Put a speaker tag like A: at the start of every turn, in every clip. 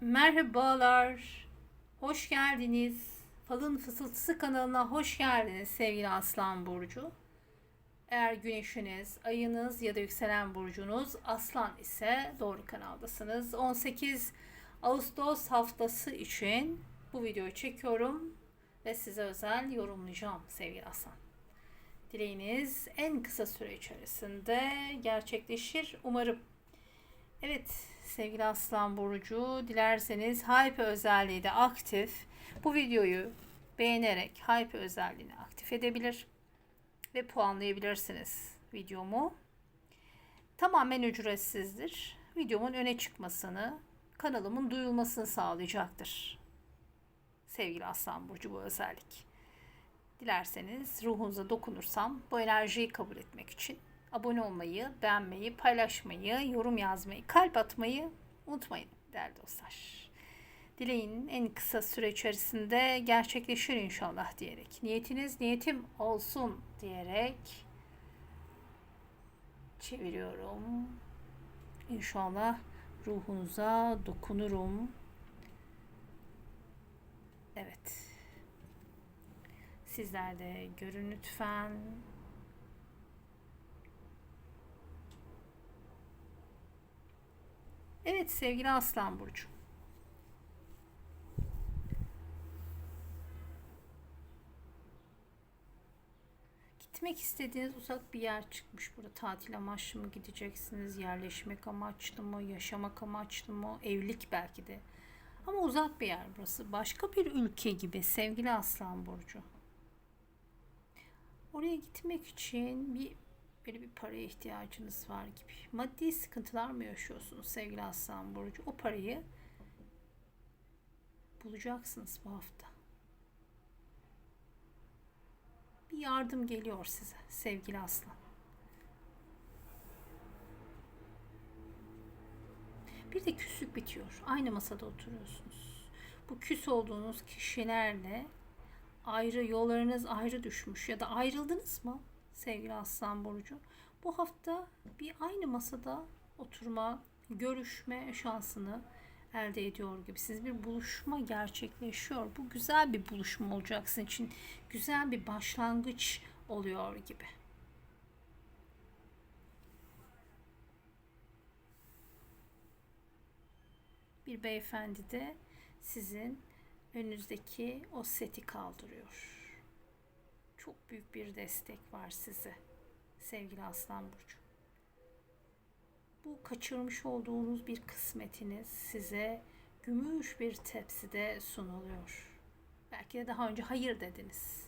A: Merhabalar. Hoş geldiniz. Falın Fısıltısı kanalına hoş geldiniz sevgili Aslan Burcu. Eğer güneşiniz, ayınız ya da yükselen burcunuz Aslan ise doğru kanaldasınız. 18 Ağustos haftası için bu videoyu çekiyorum ve size özel yorumlayacağım sevgili Aslan. Dileğiniz en kısa süre içerisinde gerçekleşir umarım. Evet sevgili Aslan Burcu dilerseniz Hype özelliği de aktif. Bu videoyu beğenerek Hype özelliğini aktif edebilir ve puanlayabilirsiniz videomu. Tamamen ücretsizdir. Videomun öne çıkmasını, kanalımın duyulmasını sağlayacaktır. Sevgili Aslan Burcu bu özellik. Dilerseniz ruhunuza dokunursam bu enerjiyi kabul etmek için abone olmayı, beğenmeyi, paylaşmayı, yorum yazmayı, kalp atmayı unutmayın değerli dostlar. Dileğin en kısa süre içerisinde gerçekleşir inşallah diyerek. Niyetiniz niyetim olsun diyerek çeviriyorum. İnşallah ruhunuza dokunurum. Evet. Sizler de görün lütfen. Evet sevgili Aslan Burcu. Gitmek istediğiniz uzak bir yer çıkmış. Burada tatil amaçlı mı gideceksiniz? Yerleşmek amaçlı mı? Yaşamak amaçlı mı? Evlilik belki de. Ama uzak bir yer burası. Başka bir ülke gibi sevgili Aslan Burcu. Oraya gitmek için bir böyle bir paraya ihtiyacınız var gibi. Maddi sıkıntılar mı yaşıyorsunuz sevgili Aslan Burcu? O parayı bulacaksınız bu hafta. Bir yardım geliyor size sevgili Aslan. Bir de küslük bitiyor. Aynı masada oturuyorsunuz. Bu küs olduğunuz kişilerle ayrı yollarınız ayrı düşmüş ya da ayrıldınız mı sevgili Aslan Burcu? Bu hafta bir aynı masada oturma, görüşme şansını elde ediyor gibisiniz. Bir buluşma gerçekleşiyor. Bu güzel bir buluşma olacak sizin için. Güzel bir başlangıç oluyor gibi. Bir beyefendi de sizin önünüzdeki o seti kaldırıyor. Çok büyük bir destek var size sevgili Aslan Burcu. Bu kaçırmış olduğunuz bir kısmetiniz size gümüş bir tepside sunuluyor. Belki de daha önce hayır dediniz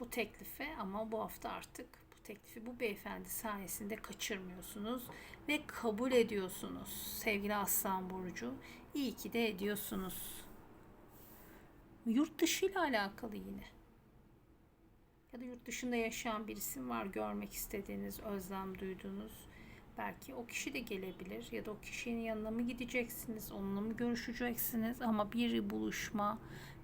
A: bu teklife ama bu hafta artık bu teklifi bu beyefendi sayesinde kaçırmıyorsunuz ve kabul ediyorsunuz sevgili Aslan Burcu. İyi ki de ediyorsunuz. Yurt dışı ile alakalı yine. Ya da yurt dışında yaşayan birisi var görmek istediğiniz, özlem duyduğunuz. Belki o kişi de gelebilir ya da o kişinin yanına mı gideceksiniz, onunla mı görüşeceksiniz ama bir buluşma,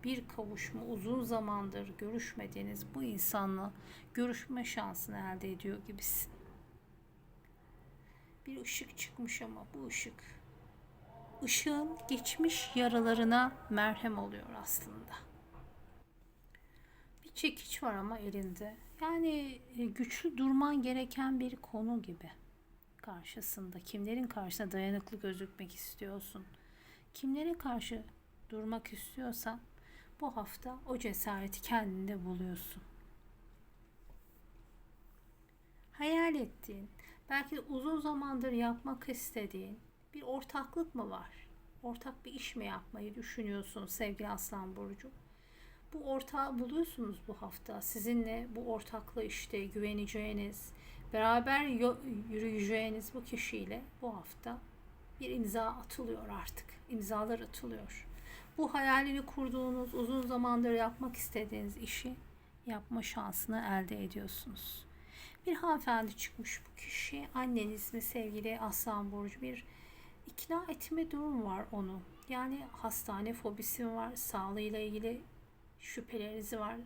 A: bir kavuşma, uzun zamandır görüşmediğiniz bu insanla görüşme şansını elde ediyor gibisin. Bir ışık çıkmış ama bu ışık ışığın geçmiş yaralarına merhem oluyor aslında. Çekiç var ama elinde. Yani e, güçlü durman gereken bir konu gibi karşısında. Kimlerin karşısına dayanıklı gözükmek istiyorsun? Kimlere karşı durmak istiyorsan bu hafta o cesareti kendinde buluyorsun. Hayal ettiğin, belki de uzun zamandır yapmak istediğin bir ortaklık mı var? Ortak bir iş mi yapmayı düşünüyorsun sevgili Aslan Burcu? Bu ortağı buluyorsunuz bu hafta. Sizinle bu ortaklı işte güveneceğiniz, beraber yürüyeceğiniz bu kişiyle bu hafta bir imza atılıyor artık. İmzalar atılıyor. Bu hayalini kurduğunuz, uzun zamandır yapmak istediğiniz işi yapma şansını elde ediyorsunuz. Bir hanımefendi çıkmış bu kişi. Anneniz mi sevgili Aslan Burcu bir ikna etme durum var onu. Yani hastane fobisi var, sağlığıyla ilgili şüpheleriniz var,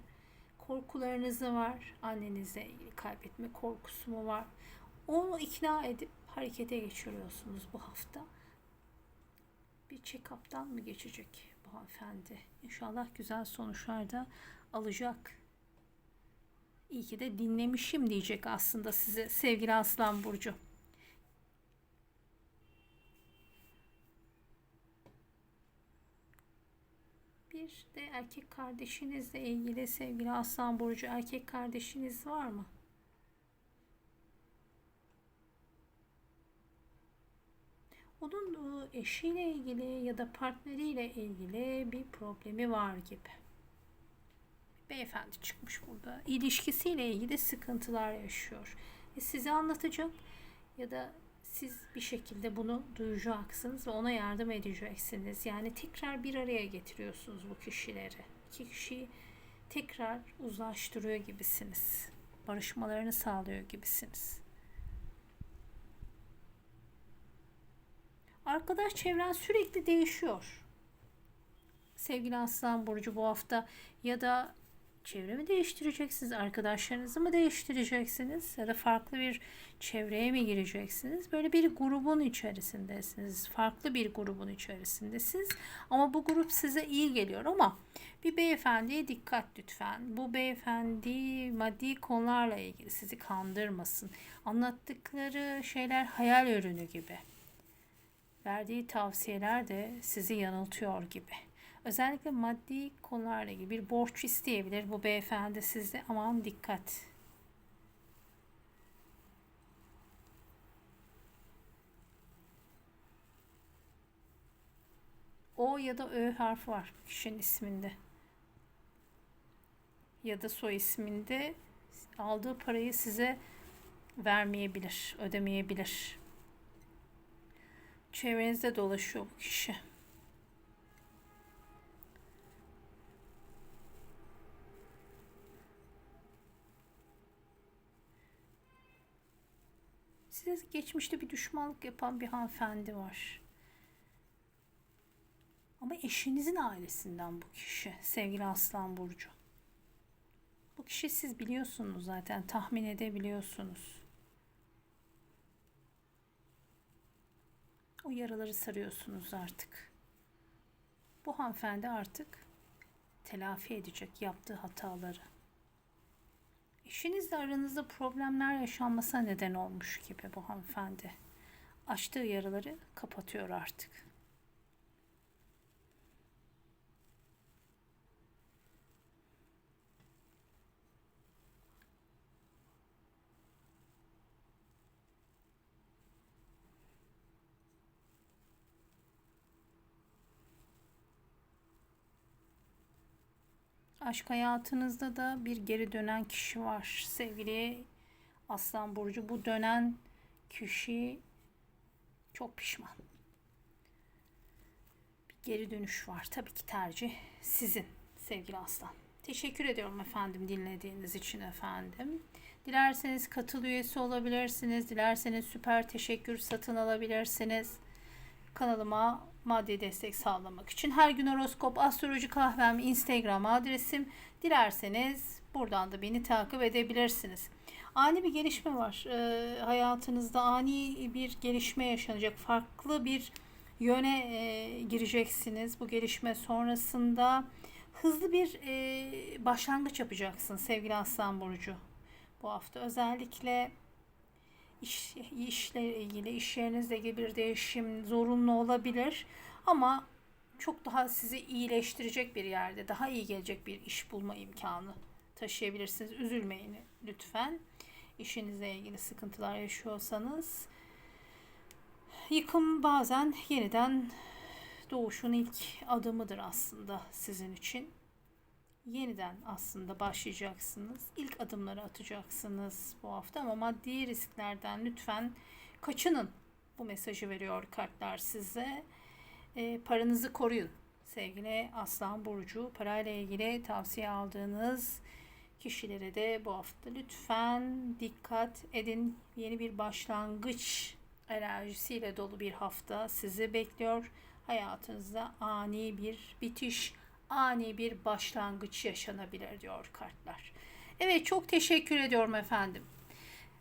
A: korkularınız var, annenizle ilgili kaybetme korkusu mu var? Onu ikna edip harekete geçiriyorsunuz bu hafta. Bir check-up'tan mı geçecek bu hanımefendi? İnşallah güzel sonuçlar da alacak. İyi ki de dinlemişim diyecek aslında size sevgili Aslan Burcu. Bir de erkek kardeşinizle ilgili sevgili Aslan Burcu erkek kardeşiniz var mı? Onun eşiyle ilgili ya da partneriyle ilgili bir problemi var gibi. Beyefendi çıkmış burada. İlişkisiyle ilgili sıkıntılar yaşıyor. E size anlatacak ya da siz bir şekilde bunu duyacaksınız ve ona yardım edeceksiniz. Yani tekrar bir araya getiriyorsunuz bu kişileri. İki kişiyi tekrar uzlaştırıyor gibisiniz. Barışmalarını sağlıyor gibisiniz. Arkadaş çevren sürekli değişiyor. Sevgili Aslan Burcu bu hafta ya da çevremi değiştireceksiniz, arkadaşlarınızı mı değiştireceksiniz ya da farklı bir çevreye mi gireceksiniz? Böyle bir grubun içerisindesiniz. Farklı bir grubun içerisindesiniz. Ama bu grup size iyi geliyor ama bir beyefendiye dikkat lütfen. Bu beyefendi maddi konularla ilgili sizi kandırmasın. Anlattıkları şeyler hayal ürünü gibi. Verdiği tavsiyeler de sizi yanıltıyor gibi. Özellikle maddi konularla ilgili bir borç isteyebilir bu beyefendi sizde. Aman dikkat. O ya da Ö harfi var kişinin isminde. Ya da soy isminde aldığı parayı size vermeyebilir, ödemeyebilir. Çevrenizde dolaşıyor bu kişi. Size geçmişte bir düşmanlık yapan bir hanımefendi var. Ama eşinizin ailesinden bu kişi sevgili Aslan Burcu. Bu kişi siz biliyorsunuz zaten tahmin edebiliyorsunuz. O yaraları sarıyorsunuz artık. Bu hanımefendi artık telafi edecek yaptığı hataları. Eşinizle aranızda problemler yaşanmasına neden olmuş gibi bu hanımefendi. Açtığı yaraları kapatıyor artık. Aşk hayatınızda da bir geri dönen kişi var. Sevgili Aslan Burcu bu dönen kişi çok pişman. Bir geri dönüş var. Tabii ki tercih sizin sevgili Aslan. Teşekkür ediyorum efendim dinlediğiniz için efendim. Dilerseniz katıl üyesi olabilirsiniz. Dilerseniz süper teşekkür satın alabilirsiniz. Kanalıma maddi destek sağlamak için her gün horoskop, astroloji kahvem, Instagram adresim. Dilerseniz buradan da beni takip edebilirsiniz. Ani bir gelişme var. E, hayatınızda ani bir gelişme yaşanacak. Farklı bir yöne e, gireceksiniz. Bu gelişme sonrasında hızlı bir e, başlangıç yapacaksın sevgili Aslan Burcu. Bu hafta özellikle iş, işle ilgili, iş yerinizle ilgili bir değişim zorunlu olabilir. Ama çok daha sizi iyileştirecek bir yerde, daha iyi gelecek bir iş bulma imkanı taşıyabilirsiniz. Üzülmeyin lütfen. İşinizle ilgili sıkıntılar yaşıyorsanız yıkım bazen yeniden doğuşun ilk adımıdır aslında sizin için yeniden aslında başlayacaksınız. İlk adımları atacaksınız bu hafta ama maddi risklerden lütfen kaçının. Bu mesajı veriyor kartlar size. E, paranızı koruyun. Sevgili Aslan Burcu, parayla ilgili tavsiye aldığınız kişilere de bu hafta lütfen dikkat edin. Yeni bir başlangıç enerjisiyle dolu bir hafta sizi bekliyor. Hayatınızda ani bir bitiş, ani bir başlangıç yaşanabilir diyor kartlar. Evet çok teşekkür ediyorum efendim.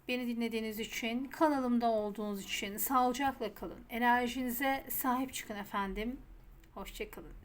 A: Beni dinlediğiniz için, kanalımda olduğunuz için sağlıcakla kalın. Enerjinize sahip çıkın efendim. Hoşçakalın.